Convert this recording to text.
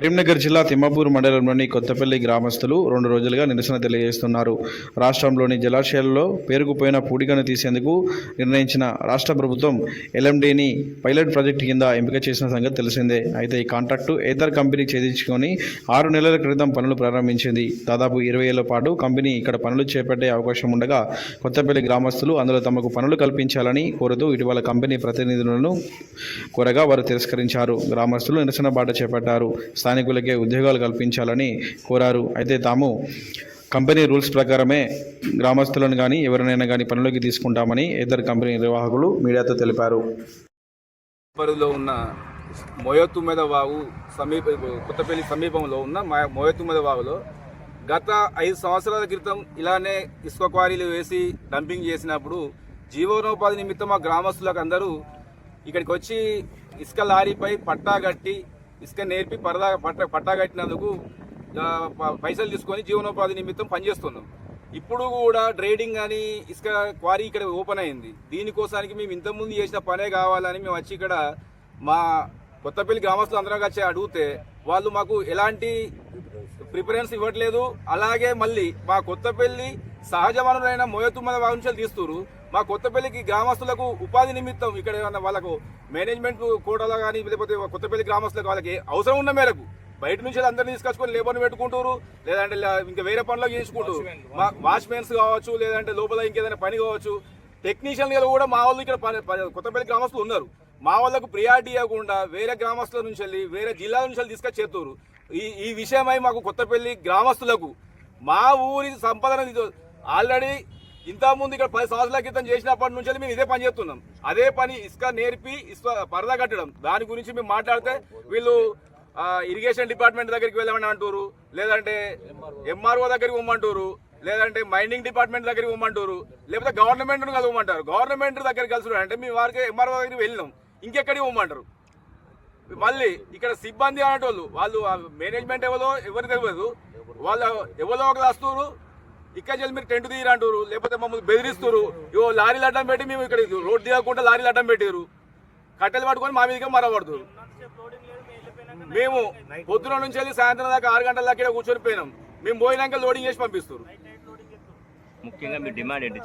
కరీంనగర్ జిల్లా తిమ్మాపూర్ మండలంలోని కొత్తపల్లి గ్రామస్తులు రెండు రోజులుగా నిరసన తెలియజేస్తున్నారు. రాష్ట్రంలోని జలాశయాల్లో పేరుకుపోయిన పూడికను తీసేందుకు నిర్ణయించిన రాష్ట్ర ప్రభుత్వం ఎల్ఎండిని పైలట్ ప్రాజెక్ట్ కింద ఎంపిక చేసిన సంగతి తెలిసిందే. అయితే ఈ కాంట్రాక్టు ఏతర్ కంపెనీ ఛేదించుకొని ఆరు నెలల క్రితం పనులు ప్రారంభించింది. దాదాపు ఇరవై ఏళ్ళ పాటు కంపెనీ ఇక్కడ పనులు చేపట్టే అవకాశం ఉండగా కొత్తపల్లి గ్రామస్తులు అందులో తమకు పనులు కల్పించాలని కోరుతూ ఇటీవల కంపెనీ ప్రతినిధులను కోరగా వారు తిరస్కరించారు. గ్రామస్తులు నిరసన బాట చేపట్టారు. స్థానికులకే ఉద్యోగాలు కల్పించాలని కోరారు. అయితే తాము కంపెనీ రూల్స్ ప్రకారమే గ్రామస్తులను కానీ ఎవరినైనా కానీ పనులోకి తీసుకుంటామని ఇద్దరు కంపెనీ నిర్వాహకులు మీడియాతో తెలిపారు. పరిధిలో ఉన్న మోయతుమ్మెద వాగు సమీప కొత్తపల్లి సమీపంలో ఉన్న మా- మోయతుమ్మెద వాగులో గత ఐదు సంవత్సరాల క్రితం ఇలానే ఇసుక క్వారీలు వేసి డంపింగ్ చేసినప్పుడు జీవనోపాధి నిమిత్తం మా గ్రామస్తులకు అందరూ ఇక్కడికి వచ్చి ఇసుక లారీపై పట్టా కట్టి ఇసుక నేర్పి పరదా పట్ట పట్టా కట్టినందుకు పైసలు తీసుకొని జీవనోపాధి నిమిత్తం పనిచేస్తున్నాం. ఇప్పుడు కూడా ట్రేడింగ్ అని ఇసుక క్వారీ ఇక్కడ ఓపెన్ అయింది. దీనికోసానికి మేము ఇంతకుముందు చేసిన పనే కావాలని మేము వచ్చి ఇక్కడ మా కొత్తపల్లి గ్రామస్తులు అందరం వచ్చి అడిగితే వాళ్ళు మాకు ఎలాంటి ప్రిఫరెన్స్ ఇవ్వట్లేదు. అలాగే మళ్ళీ మా కొత్తపల్లి సహజ వనరులైన మోయతుమ్మల వాంశాలు తీస్తున్నారు మా కొత్తపల్లికి గ్రామస్తులకు ఉపాధి నిమిత్తం ఇక్కడ ఏమన్నా వాళ్ళకు మేనేజ్మెంట్ కోటలో కానీ లేకపోతే కొత్తపల్లి గ్రామస్తులకు వాళ్ళకి అవసరం ఉన్న మేరకు బయట నుంచి అందరినీ తీసుకొచ్చుకొని లేబర్ని పెట్టుకుంటారు లేదంటే ఇంకా వేరే పనులు చేసుకుంటారు మా వాచ్మెన్స్ కావచ్చు లేదంటే లోపల ఇంకేదైనా పని కావచ్చు టెక్నీషియన్ కూడా మా వాళ్ళు ఇక్కడ కొత్తపల్లి గ్రామస్తులు ఉన్నారు. మా వాళ్ళకు ప్రియారిటీ ఇవ్వకుండా వేరే గ్రామస్తుల నుంచి వెళ్ళి వేరే జిల్లాల నుంచి వెళ్ళి తీసుకొచ్చి చేస్తారు ఈ ఈ విషయమై మాకు కొత్తపల్లి గ్రామస్తులకు మా ఊరి సంపదన ఆల్రెడీ ఇంతకుముందు ఇక్కడ పది సంవత్సరాల క్రితం చేసినప్పటి నుంచి మేము ఇదే పని చేస్తున్నాం. అదే పని ఇసుక నేర్పి ఇసుక పరదా కట్టడం. దాని గురించి మేము మాట్లాడితే వీళ్ళు ఇరిగేషన్ డిపార్ట్మెంట్ దగ్గరికి వెళ్ళమని అంటారు లేదంటే ఎంఆర్ఓ దగ్గరికి పోమంటారు లేదంటే మైనింగ్ డిపార్ట్మెంట్ దగ్గరికి పోమంటారు లేకపోతే గవర్నమెంట్ కలవమంటారు. గవర్నమెంట్ దగ్గరికి కలిసి అంటే మేము వారికి ఎంఆర్ఓ దగ్గరికి వెళ్ళినాం. ఇంకెక్కడికి పోమంటారు? మళ్ళీ ఇక్కడ సిబ్బంది అనేటోళ్ళు వాళ్ళు మేనేజ్మెంట్ ఎవరో ఎవరు తెలియదు. వాళ్ళు ఎవరో ఒకరు వస్తున్నారు ఇక్కడ చెల్లి మీరు టెంట్ తీయరంటారు లేకపోతే మమ్మల్ని బెదిరిస్తారు ఇవో లారీలు అడ్డం పెట్టి మేము ఇక్కడ రోడ్ దిగకుండా లారీలు అడ్డం పెట్టారు కట్టెలు పట్టుకొని మా మీదకే మరవడుతున్నారు మేము పొద్దున నుంచి వెళ్ళి సాయంత్రం దాకా ఆరు గంటల దాకా కూర్చొని పోయినాం. మేము పోయినాక లోడింగ్ చేసి పంపిస్తారు ముఖ్యంగా మీ డిమాండ్ ఏంటి?